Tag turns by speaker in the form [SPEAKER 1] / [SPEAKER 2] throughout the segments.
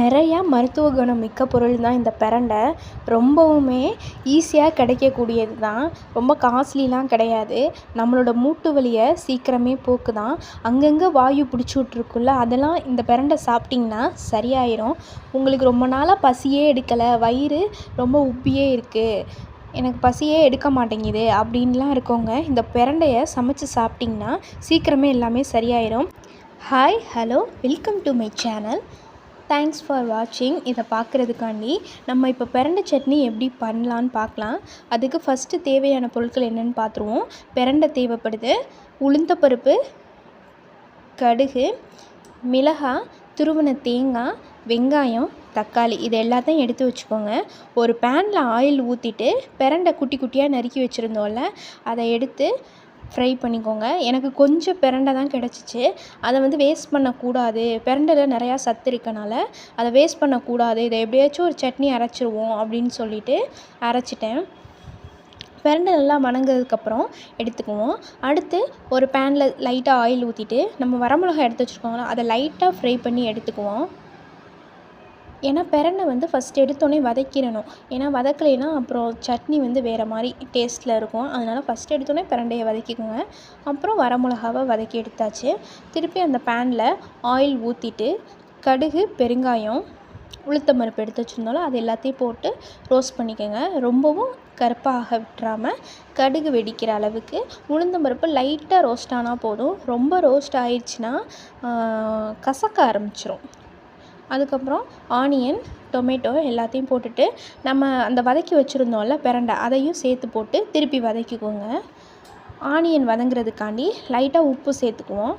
[SPEAKER 1] நிறையா மருத்துவ குணம் மிக்க பொருள் தான் இந்த பிரண்டை. ரொம்பவுமே ஈஸியாக கிடைக்கக்கூடியது தான். ரொம்ப காஸ்ட்லிலாம் கிடையாது. நம்மளோட மூட்டு வலியை சீக்கிரமே போக்குதான். அங்கங்கே வாயு பிடிச்சி விட்ருக்குல்ல அதெல்லாம் இந்த பிரண்டை சாப்பிட்டிங்கன்னா சரியாயிரும். உங்களுக்கு ரொம்ப நாளாக பசியே எடுக்கலை. வயிறு ரொம்ப உப்பியே இருக்குது எனக்கு பசியே எடுக்க மாட்டேங்குது அப்படின்லாம் இருக்கவங்க இந்த பிரண்டையை சமைச்சு சாப்பிட்டிங்கன்னா சீக்கிரமே எல்லாமே சரியாயிடும் hi hello welcome to my channel thanks for வாட்சிங் இதை பார்க்குறதுக்காண்டி நம்ம இப்போ பிரண்டை சட்னி எப்படி பண்ணலான்னு பார்க்கலாம். அதுக்கு ஃபஸ்ட்டு தேவையான பொருட்கள் என்னென்னு பார்த்துருவோம். பிரண்டை தேவைப்படுது. உளுந்தப்பருப்பு கடுகு மிளகாய் துருவன தேங்காய் வெங்காயம் தக்காளி. இது எல்லாத்தையும் எடுத்து வச்சுக்கோங்க. ஒரு பேனில் ஆயில் ஊற்றிட்டு பிரண்டை குட்டி குட்டியாக நறுக்கி வச்சுருந்தோம்ல அதை எடுத்து ஃப்ரை பண்ணிக்கோங்க. எனக்கு கொஞ்சம் பிரண்டை தான் கிடச்சிச்சு. அதை வந்து வேஸ்ட் பண்ணக்கூடாது. பிரண்டையில் நிறையா சத்து இருக்கனால அதை வேஸ்ட் பண்ணக்கூடாது. இதை எப்படியாச்சும் ஒரு சட்னி அரைச்சிருவோம் அப்படின்னு சொல்லிட்டு அரைச்சிட்டேன். பிரண்டை நல்லா வணங்குனதுக்கப்புறம் எடுத்துக்குவோம். அடுத்து ஒரு பேனில் லைட்டாக ஆயில் ஊற்றிட்டு நம்ம வரமிளகாய் எடுத்து வச்சுருக்கோங்களா அதை லைட்டாக ஃப்ரை பண்ணி எடுத்துக்குவோம். ஏன்னா பிரண்டை வந்து ஃபஸ்ட் எடுத்தோடனே வதக்கிடணும். ஏன்னா வதக்கலைன்னா அப்புறம் சட்னி வந்து வேறு மாதிரி டேஸ்ட்டில் இருக்கும். அதனால் ஃபஸ்ட் எடுத்தோடனே பிரண்டையை வதக்கிக்கோங்க. அப்புறம் வரமிளகாவை வதக்கி எடுத்தாச்சு. திருப்பி அந்த பேனில் ஆயில் ஊற்றிட்டு கடுகு பெருங்காயம் உளுத்தம்பருப்பு எடுத்து வச்சுருந்தாலும் அது எல்லாத்தையும் போட்டு ரோஸ்ட் பண்ணிக்கோங்க. ரொம்பவும் கருப்பாக விட்டுறாமல் கடுகு வெடிக்கிற அளவுக்கு உளுந்தம்பருப்பு லைட்டாக ரோஸ்ட் ஆனால் போதும். ரொம்ப ரோஸ்ட் ஆயிடுச்சுன்னா கசக்க ஆரம்பிச்சிரும். அதுக்கப்புறம் ஆனியன் டொமேட்டோ எல்லாத்தையும் போட்டுட்டு நம்ம அந்த வதக்கி வச்சுருந்தோம்ல பிரண்டை அதையும் சேர்த்து போட்டு திருப்பி வதக்கிக்கோங்க. ஆனியன் வதங்குறதுக்காண்டி லைட்டாக உப்பு சேர்த்துக்குவோம்.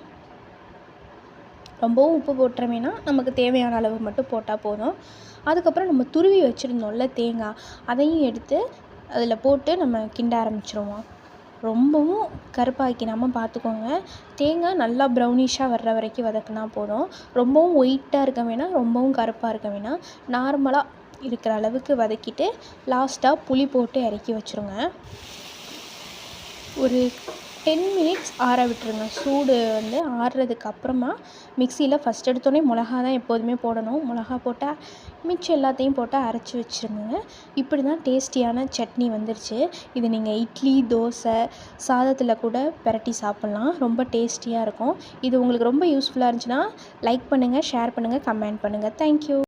[SPEAKER 1] ரொம்பவும் உப்பு போட்டுறமேனா நமக்கு தேவையான அளவு மட்டும் போட்டால் போதும். அதுக்கப்புறம் நம்ம துருவி வச்சுருந்தோம்ல தேங்காய் அதையும் எடுத்து அதில் போட்டு நம்ம கிண்ட ஆரம்பிச்சிருவோம். ரொம்பவும் கருப்பாக்கிடாமல் பார்த்துக்கோங்க தேங்காய் நல்லா ப்ரௌனிஷாக வர்ற வரைக்கும் வதக்குனா போதும். ரொம்பவும் ஒயிட்டாக இருக்க வேணாம் ரொம்பவும் கருப்பாக இருக்க வேணாம். நார்மலாக இருக்கிற அளவுக்கு வதக்கிட்டு லாஸ்ட்டாக புளி போட்டு இறக்கி வச்சுருங்க. ஒரு டென் மினிட்ஸ் ஆற விட்டுருங்க. சூடு வந்து ஆறுறதுக்கு அப்புறமா மிக்சியில் ஃபஸ்ட் எடுத்தோடனே மிளகா தான் எப்போதுமே போடணும். மிளகா போட்டால் மிச்சம் எல்லாத்தையும் போட்டு அரைச்சி வச்சுருங்க. இப்படி தான் டேஸ்டியான சட்னி வந்துருச்சு. இது நீங்கள் இட்லி தோசை சாதத்தில் கூட பிரட்டி சாப்பிட்லாம். ரொம்ப டேஸ்டியாக இருக்கும். இது உங்களுக்கு ரொம்ப யூஸ்ஃபுல்லாக இருந்துச்சுன்னா லைக் பண்ணுங்கள் ஷேர் பண்ணுங்கள் கமெண்ட் பண்ணுங்கள் தேங்க்யூ